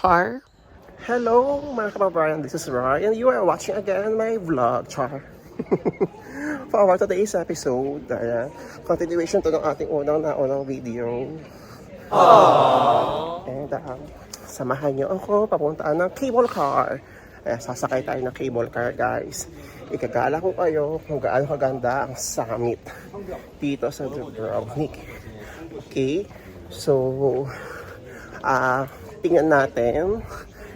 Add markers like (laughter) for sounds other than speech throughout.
Char. Hello mga kababayan, this is Ryan. You are watching again my vlog, Char. (laughs) For our today's episode, ayan, continuation to ng ating unang na unang video. And um, samahan niyo ako papuntaan ng cable car. Eh, sasakay tayo ng cable car, guys. Ikagala ko kayo kung gaano kaganda ang summit dito sa Dubrovnik. Okay? So, ah, tingnan natin.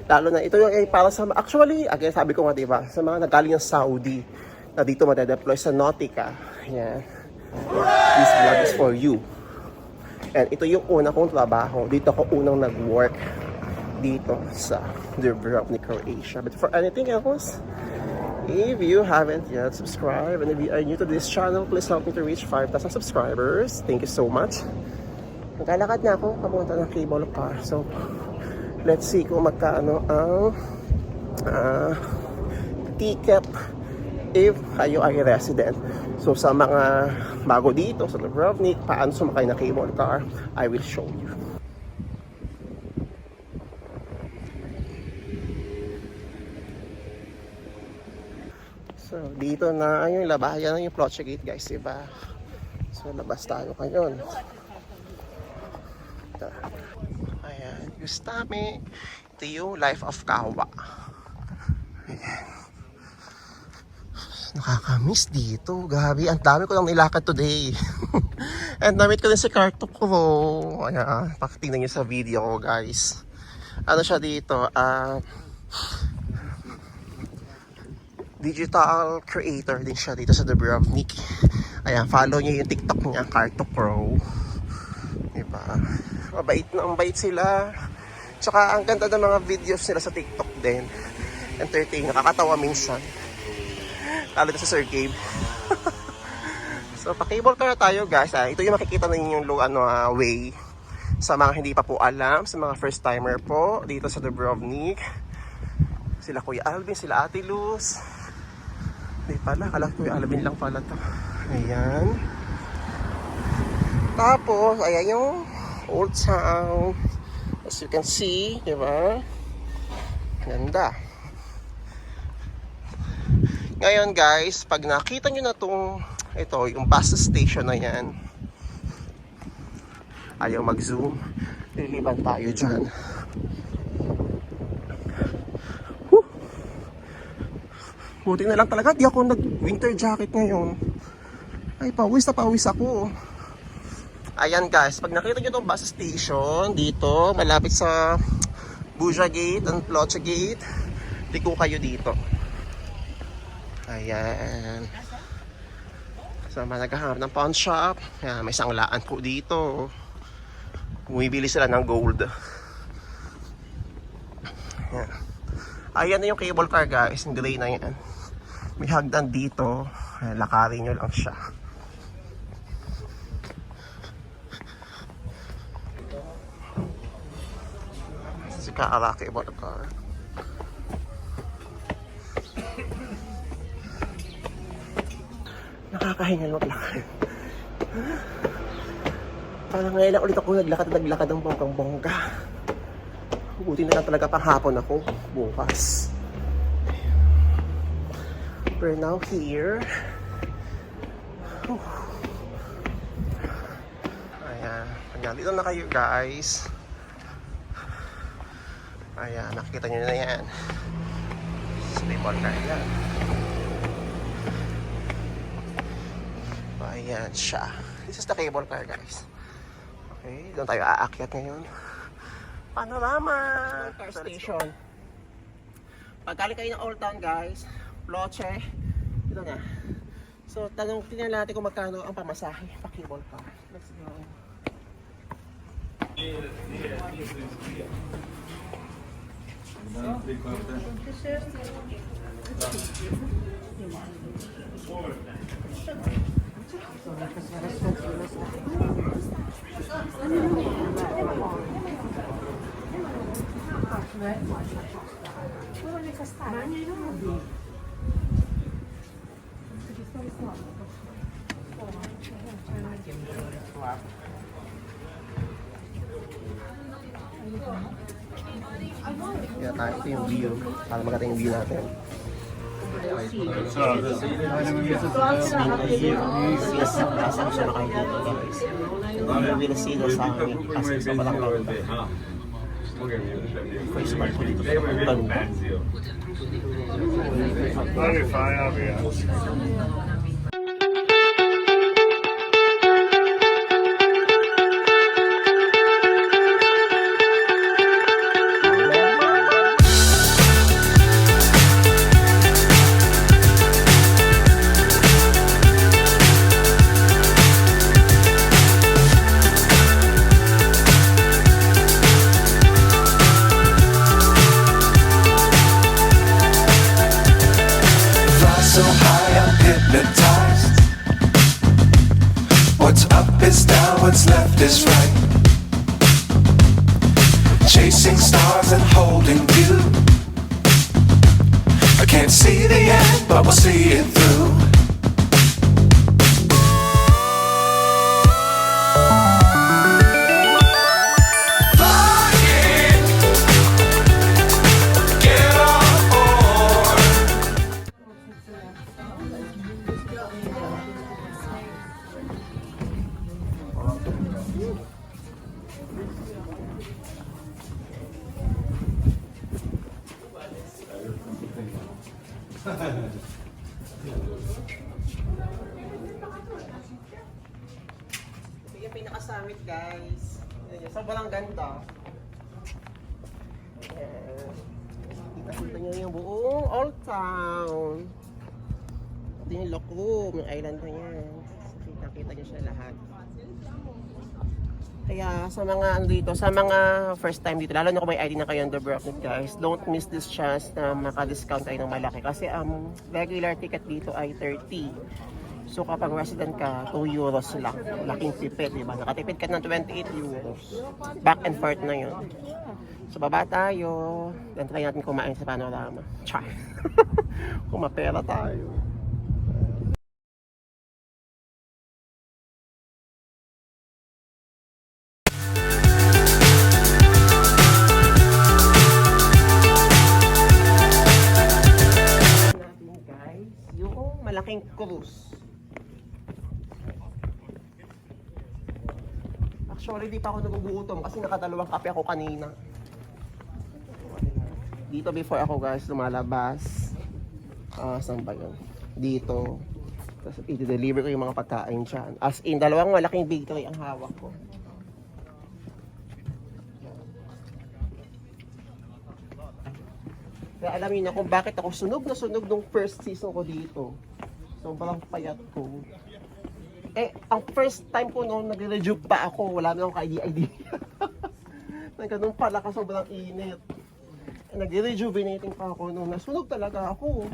Lalo na ito yung eh, para sa, actually, again, sabi ko nga, di ba, sa mga nagaling ng Saudi na dito madedeploy sa Nautica. Yan. This vlog is for you. And ito yung una kong trabaho. Dito ako unang nag-work dito sa Dubrovnik, Croatia. But for anything else, if you haven't yet subscribed and if you are new to this channel, please help me to reach 5,000 subscribers. Thank you so much. Naglalakad na ako papunta ng cable car. So, let's see kung magkano ang ah, ticket if kayo ay resident. So, sa mga bago dito sa Dubrovnik, paano sumakay na cable car, I will show you. So, dito na yung labayan ng yung Ploche Gate, guys, diba? So, labas tayo ngayon. Ito. Gustami. Ito yung Life of Kawa. Ayan. Nakakamiss dito. Gabi, ang dami ko lang nilakad today. (laughs) And namit ko din si Karto ko. Ayan, pakitingnan nyo sa video ko, guys. Ano siya dito? Ah... digital creator din siya dito sa Dubrovnik. Ayan, follow niyo yung TikTok niya, Carto Pro. Diba? Mabait na mabait sila. Tsaka ang ganda ng mga videos nila sa TikTok din. Entertain, nakakatawa minsan. Lalo na sa Sir Gabe. (laughs) so, pa-cable car tayo guys. Ah, ito yung makikita ninyo yung low, ano, ah, way. Sa mga hindi pa po alam, sa mga first timer po dito sa Dubrovnik. Sila Kuya Alvin, sila Ate Luz. Hindi pala, kala yung Alvin lang pala to. Ayan. Tapos, ayan yung Old Town. As you can see, di ba? Ganda. Ngayon guys, pag nakita nyo na tong ito, yung bus station na yan. Ayaw mag-zoom. Liliban tayo dyan. Buti na lang talaga, di ako nag-winter jacket ngayon. Ay, pawis na pawis ako. Ayan guys, pag nakita nyo itong bus station dito, malapit sa Buja Gate and Plocha Gate, liko kayo dito. Ayan. Sa mga naghahanap ng pawn shop, ayan, may sanglaan po dito. Bumibili sila ng gold. Ayan. Ayan na yung cable car guys, yung gray na yan. May hagdan dito, lakarin nyo lang siya. Si Kara cable car. Nakakahinga maglakad. Parang ngayon ulit ako naglakad naglakad ng bonggang-bongga. Buti na lang talaga panghapon ako bukas. We're now here. Whew. Ayan. Ayan. Dito na kayo guys. Ayan. Nakikita nyo na yan. Stable car yan. Ayan siya. This is the cable car guys. Okay. Doon tayo aakyat ngayon. Panorama car station. Pagkali kayo ng Old Town guys, Ploche, ito na. So, tanong, tingnan natin kung magkano ang pamasahe pa cable car. Let's go. Да, три карти. Thank you. Kaya tayo, ito yung view. Para maganda yung view natin. Yes, nasaan siya nakikita guys. You will see the sun kasi sa palang kanta. First part ko dito sa kanta. Ano yung fire? Kita-kita nyo siya lahat. Kaya sa mga andito, sa mga first time dito, lalo na kung may ID na kayo the Brooklyn guys, don't miss this chance na maka-discount kayo ng malaki. Kasi ang regular ticket dito ay 30. So kapag resident ka, 2 euros lang. Laking tipid, di ba? Nakatipid ka ng 28 euros. Back and forth na yun. So baba tayo. Then try natin kumain sa panorama. Char. (laughs) Kung mapera tayo. Malaking cruise. Actually, di pa ako nagugutom kasi nakadalawang kape ako kanina. Dito before ako guys lumalabas. Ah, saan ba yun? Dito. Tapos i-deliver ko yung mga pagkain dyan. As in, dalawang malaking big tray ang hawak ko. Kaya alam niyo na kung bakit ako sunog na sunog nung first season ko dito. Sobrang payat ko. Eh, ang first time ko noon, nag-rejuve pa ako. Wala na akong ka-idea. (laughs) na ganun pala ka sobrang init. Eh, Nag-rejuvenating pa ako nung nasunog talaga ako.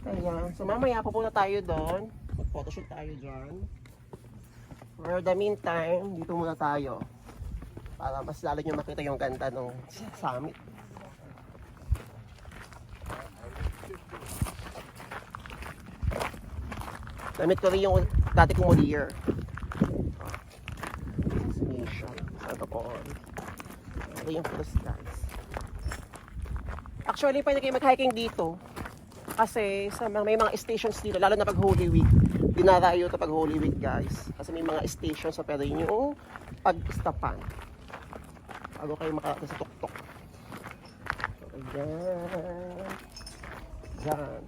Kaya, so mamaya pupunta tayo doon. Photoshoot tayo dyan. For the meantime, dito muna tayo. Para mas lalo nyo makita yung ganda ng summit. Damit ko rin yung dati kong Moliere. Destination. Sa ko. Ito yung first guys. Actually, pwede kayo mag-hiking dito. Kasi sa mga, may mga stations dito, lalo na pag Holy Week. Dinarayo ito pag Holy Week guys. Kasi may mga stations sa pwede nyo pag-stapan. Bago kayo makarating sa tuktok. Ayan. Yan.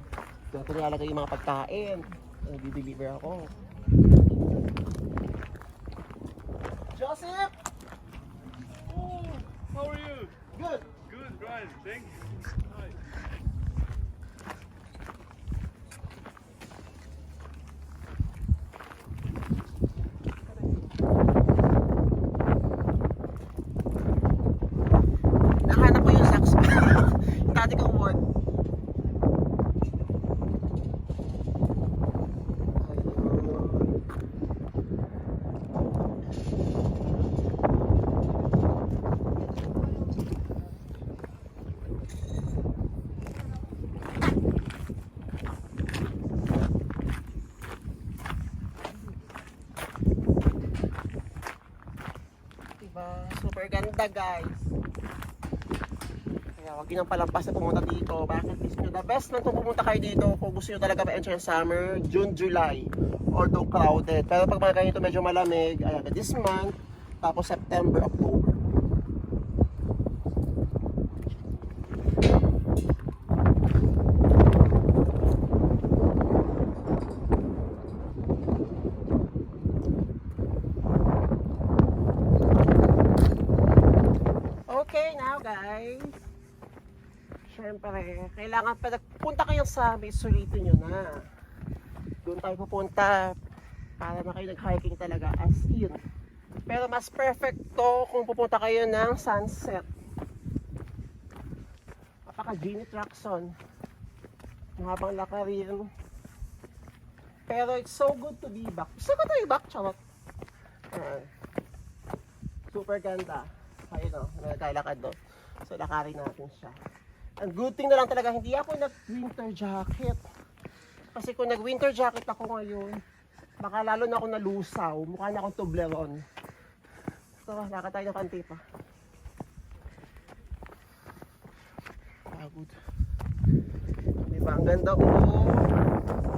Dito nilalagay yung mga pagkain. Nag-deliver ako. Joseph! Oh, how are you? Good! Good, Brian. Thank you. Hi. Nahanap ko yung socks ko. yung dati kong work. Diba? Super ganda guys. Kaya huwag nyo palampas na pumunta dito. Bakit nyo? The best man kung pumunta kayo dito kung gusto nyo talaga ma-enjoy ang summer, June, July. Although crowded. Pero pag mga ganito medyo malamig, ayan, this month, tapos September, October. Okay, now guys. Siyempre, kailangan pa punta kayo sa may sulitin nyo na. Doon tayo pupunta para na kayo nag-hiking talaga as in. Pero mas perfect to kung pupunta kayo ng sunset. Napaka Genie Traxon. Mahabang lakarin. Pero it's so good to be back. Gusto ko tayo back, charot. Ayan. Super ganda. Ayun o, nagkailakad doon. So, lakarin natin siya. Ang good thing na lang talaga, hindi ako nag-winter jacket. Kasi kung nag-winter jacket ako ngayon, baka lalo na ako nalusaw. Mukha na akong Toblerone. So, lakad tayo ng kanti pa. Pagod. Diba, ang ganda ko.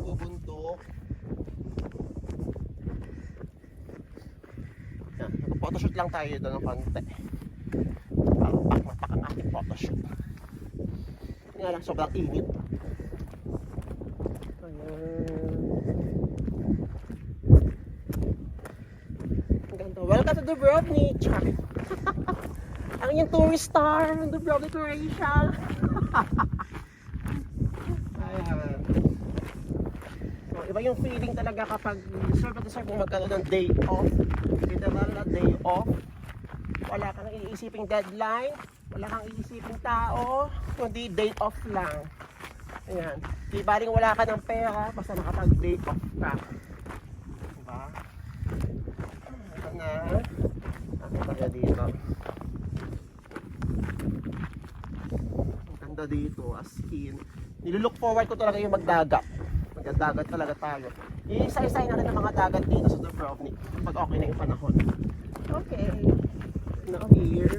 Bubuntok. Yan, photoshoot lang tayo doon ng konti. Para pakmapak ang ating photoshoot. Nga lang, sobrang init. Ganda. Welcome to Dubrovnik! (laughs) ang inyong tourist star ng Dubrovnik, Croatia. (laughs) So, iba yung feeling talaga kapag deserve na deserve mo magkaroon ng day off. Literal na day off. Wala kang iisiping deadline, wala kang iisiping tao, kundi day off lang. Ayan. Di baling wala ka ng pera, basta nakapag-day off ka. Diba? Ito na. Ako tayo dito. Ang ganda dito, as in. Nilulook forward ko talaga yung magdagat. Magdagat talaga tayo. Iisa-isahin natin ang mga dagat dito sa Dubrovnik pag okay na yung panahon. Okay. Now here.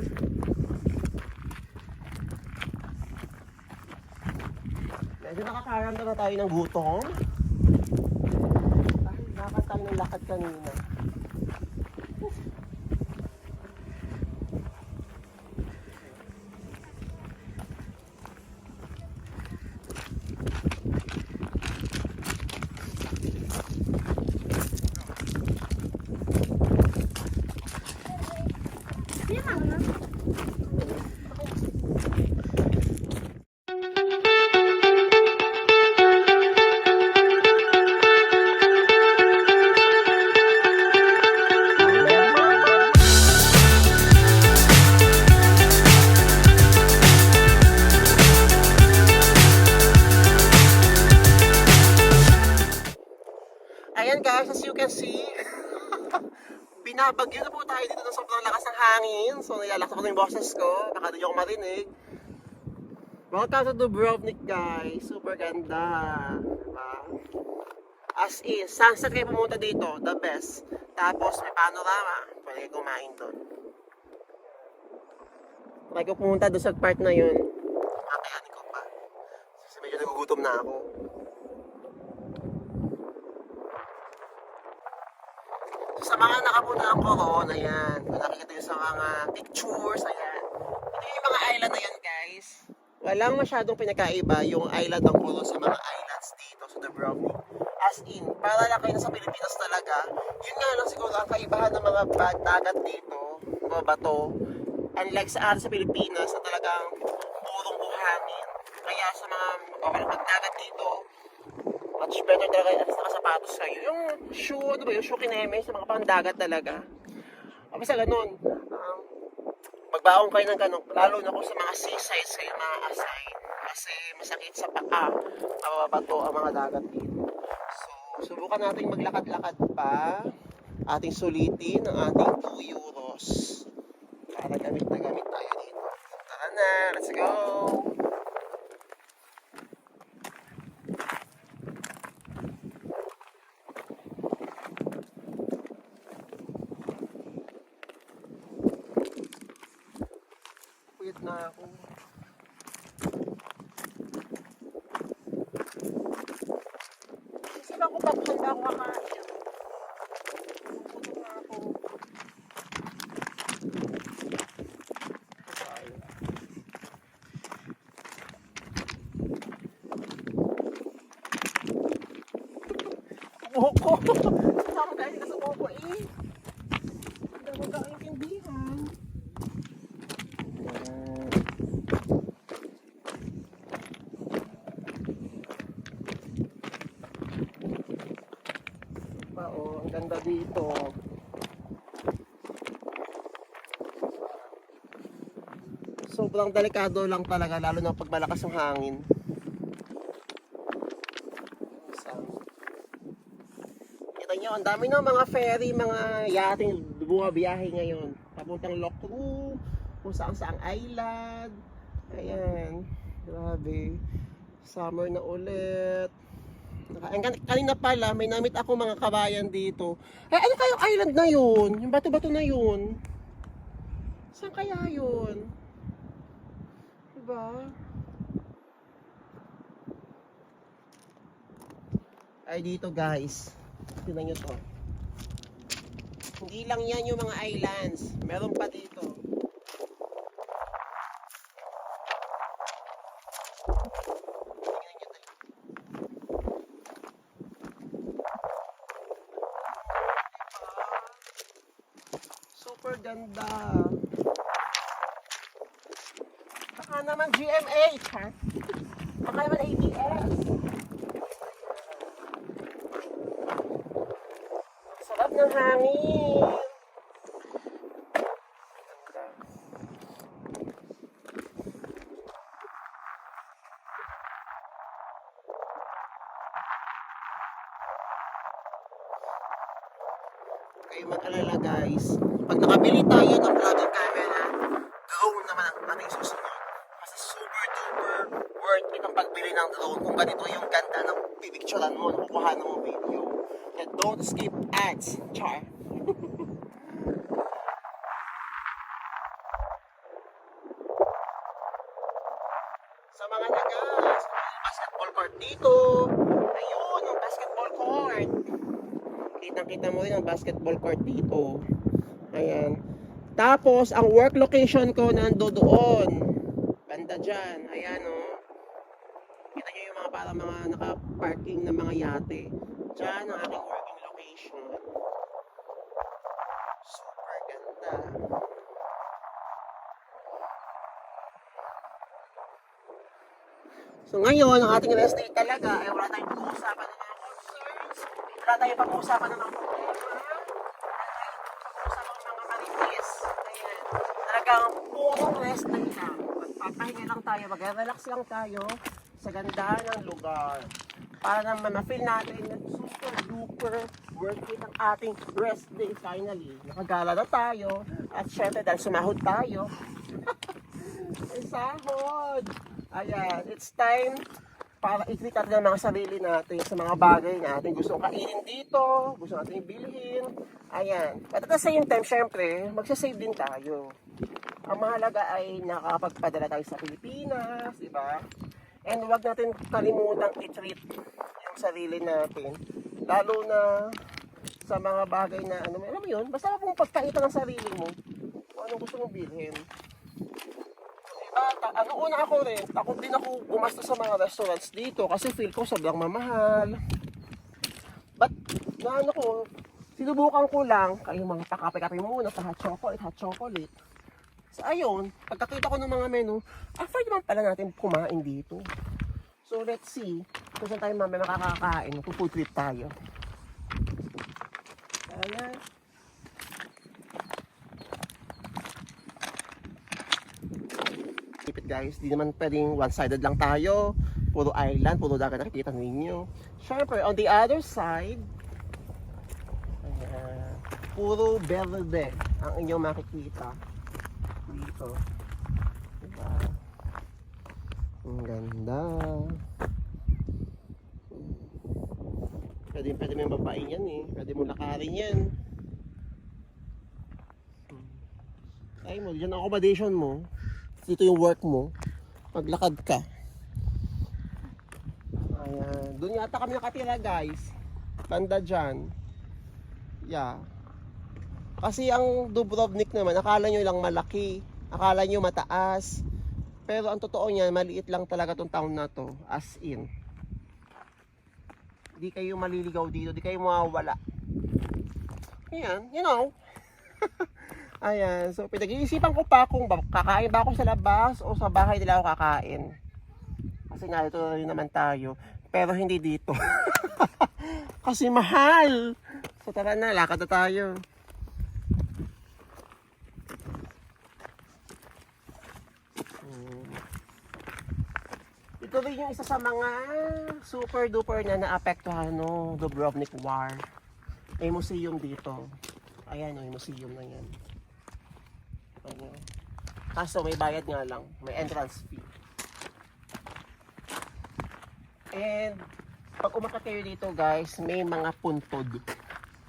Medyo nakakaramdam na tayo ng gutom. Dahil lakad tayo ng lakad kanina. Binabagyo na po tayo dito ng sobrang lakas ng hangin. So nilalaksa ko na yung boses ko, baka di ako marinig. Welcome to Dubrovnik guys, super ganda. Diba? As in, sunset kayo pumunta dito, the best. Tapos may panorama, pwede kayo kumain doon. Try ko pumunta doon sa part na yun. Kakayanin ko pa. Kasi medyo nagugutom na ako. Sa mga nakapunta ng corona, yan. Kung nakikita nyo sa mga pictures, ayan. Ito yung mga island na yan, guys. Walang masyadong pinakaiba yung island ng Coro sa mga islands dito sa Dubrovnik. As in, para lang kayo sa Pilipinas talaga, yun nga lang siguro ang kaibahan ng mga dagat dito, mga bato. Unlike sa atin sa Pilipinas na talagang purong buhangin. Kaya sa mga magdagat dito, better talaga at nakasapatos kayo. Yung shoe, ano ba yung shoe kineme sa mga pandagat talaga. O basta ganun. Um, magbaong kayo ng ganun, lalo na kung sa mga seasides kayo ma-assign. Kasi masakit sa paa, mababato ang mga dagat dito. So, subukan natin maglakad-lakad pa. Ating sulitin ang ating 2 euros. Para gamit na gamit tayo dito. Tara na, let's go! Puyat na ako. upo ko. Sama dahil ka sa upo ko eh. Hindi mo kaintindihan. Ayan. Pa, oh, ang ganda dito. Sobrang delikado lang talaga, lalo na pag malakas ang hangin. Kita nyo, ang dami ng mga ferry, mga yating bumabiyahe ngayon. Papuntang Lokru, kung saan saang island. Ayan, grabe. Summer na ulit. Ang kan- Kanina pala, may namit ako mga kabayan dito. Eh, ano kayong island na yun? Yung bato-bato na yun? Saan kaya yun? Diba? Ay, dito guys. Tingnan nyo to. Hindi lang yan yung mga islands. Meron pa dito. Super ganda. Naman GMH, ha? Baka naman ABS. Sarap ng hangin. Kayong mag-alala guys. Pag nakabili tayo ng vlogging camera, drone naman ang ating susunod. Kasi super duper worth it ang pagbili ng drone kung ganito yung ganda ng pipicturean mo, nakukuha mo video. And don't skip ads, char. (laughs) sa mga nagas, basketball court dito. Ayun, ang basketball court. Kitang-kita mo rin ang basketball court dito. Ayan. Tapos, ang work location ko nando doon. Banda dyan. Ayan, oh. Kita nyo yung mga para mga naka-parking na mga yate. Dyan ang aking working location. So ngayon, ang ating rest day talaga ay wala tayong pag-uusapan ng mga concerns, wala tayong pag-uusapan ng mga problema, pag-uusapan ng mga marites. Ayan. Talagang puro rest day lang. Magpapahinga lang tayo, mag-relax lang tayo sa ganda ng lugar. Para naman ma-feel natin na super duper worth it ang ating rest day finally. Nakagala na tayo at syempre dahil sumahod tayo, (laughs) may sahod. Ayan, it's time para i-treat ang mga sarili natin sa mga bagay natin gusto kainin dito, gusto natin bilhin. Ayan. But at the same time, syempre, magsasave din tayo. Ang mahalaga ay nakakapagpadala tayo sa Pilipinas, di ba? And huwag natin kalimutang i-treat yung sarili natin. Lalo na sa mga bagay na ano, alam mo yun, basta kung pagkaitan ng sarili mo, kung anong gusto mong bilhin. Diba, ta- ano una ako rin, takot din ako gumasta sa mga restaurants dito kasi feel ko sobrang mamahal. But, na ano ko, sinubukan ko lang, kayo mga pakape-kape muna sa hot chocolate, hot chocolate. So, ayun, pagkakita ko ng mga menu, afford naman pala natin kumain dito. So, let's see kung saan tayo mamaya makakakain, food trip tayo. Ayan. Keep it guys, di naman pwedeng one-sided lang tayo. Puro island, puro dagat nakikita ninyo. Siyempre, on the other side, ayan, puro verde ang inyong makikita dito. Diba? Ang ganda. Pwede, pwede mo yung babain yan eh. Pwede mo lakarin yan. Ay mo, dyan accommodation mo. Dito yung work mo. Maglakad ka. Ayan. Doon yata kami nakatira guys. Banda dyan. Yeah. Kasi ang Dubrovnik naman, akala nyo lang malaki. Akala nyo mataas. Pero ang totoo niyan, maliit lang talaga tong town na to. As in. Di kayo maliligaw dito, di kayo mawawala. Ayan, you know. (laughs) Ayan, so pinag-iisipan ko pa kung kakain ba ako sa labas o sa bahay nila ako kakain. Kasi nga ito rin naman tayo, pero hindi dito. (laughs) Kasi mahal. So tara na, lakad na tayo. Ito yung isa sa mga super duper na naapektuhan no Dubrovnik War. May museum dito. Ayan, yung museum na yan. Ayan. Kaso may bayad nga lang. May entrance fee. And pag umakyat kayo dito guys, may mga puntod.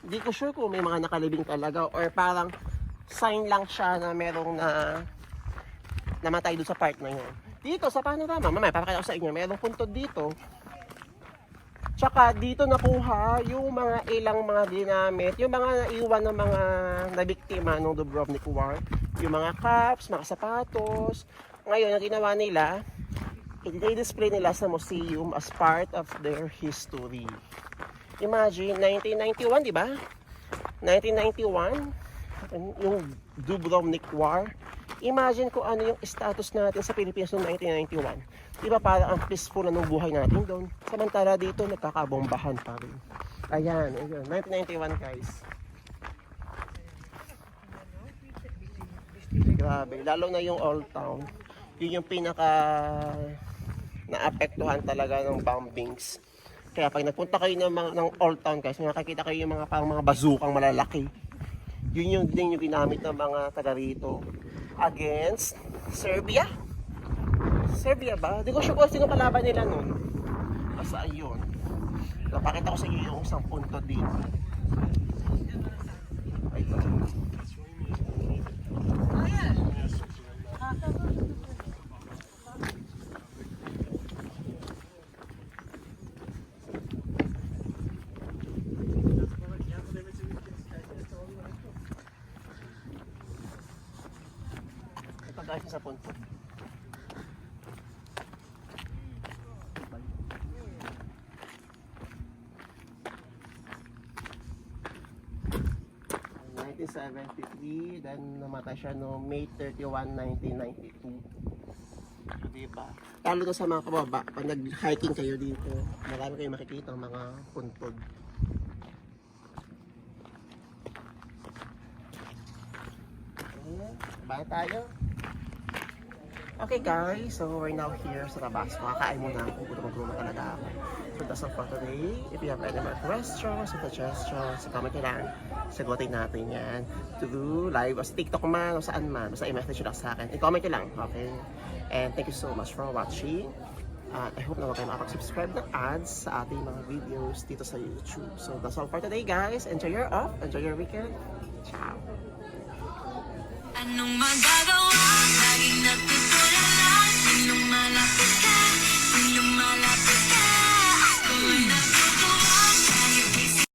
Hindi ko sure kung may mga nakalibing talaga or parang sign lang siya na merong na namatay doon sa part na yun. Dito sa panorama, mamaya papakita ko sa inyo, merong puntod dito. Tsaka dito nakuha yung mga ilang mga ginamit, yung mga naiwan ng mga nabiktima ng Dubrovnik War. Yung mga cups, mga sapatos. Ngayon, ang ginawa nila, i-display nila sa museum as part of their history. Imagine, 1991, di ba? 1991, yung Dubrovnik War. Imagine kung ano yung status natin sa Pilipinas noong 1991. Di ba parang ang peaceful na nung buhay natin doon. Samantala dito, nagkakabombahan pa rin. Ayan, ayan. 1991 guys. Grabe, lalo na yung Old Town. Yun yung pinaka naapektuhan talaga ng bombings. Kaya pag nagpunta kayo ng, mga, ng Old Town guys, makakita kayo yung mga parang mga bazukang malalaki. Yun yung din yung ginamit ng mga taga rito against Serbia. Serbia ba? Hindi ko sure kung sino kalaban nila nun. Basta ayun. Napakita ko sa inyo yung isang punto dito. Ito. Ito guys sa punto. In 1973, then namatay siya no May 31, 1992. So, diba? Lalo na sa mga kababa, pag nag-hiking kayo dito, marami kayong makikita ang mga puntod. Bye tayo. Okay guys, so we're now here sa labas. Makakain muna ako. Gutom na talaga ako. So that's all for today. If you have any more questions, suggestions, comment nyo lang. Sagutin natin yan. Do live sa TikTok man o saan man. Basta i-message lang sa akin. I-comment nyo lang. Okay? And thank you so much for watching. At I hope na huwag kayo makapag-subscribe ng ads sa ating mga videos dito sa YouTube. So that's all for today guys. Enjoy your off. Enjoy your weekend. Ciao. Anong magagawa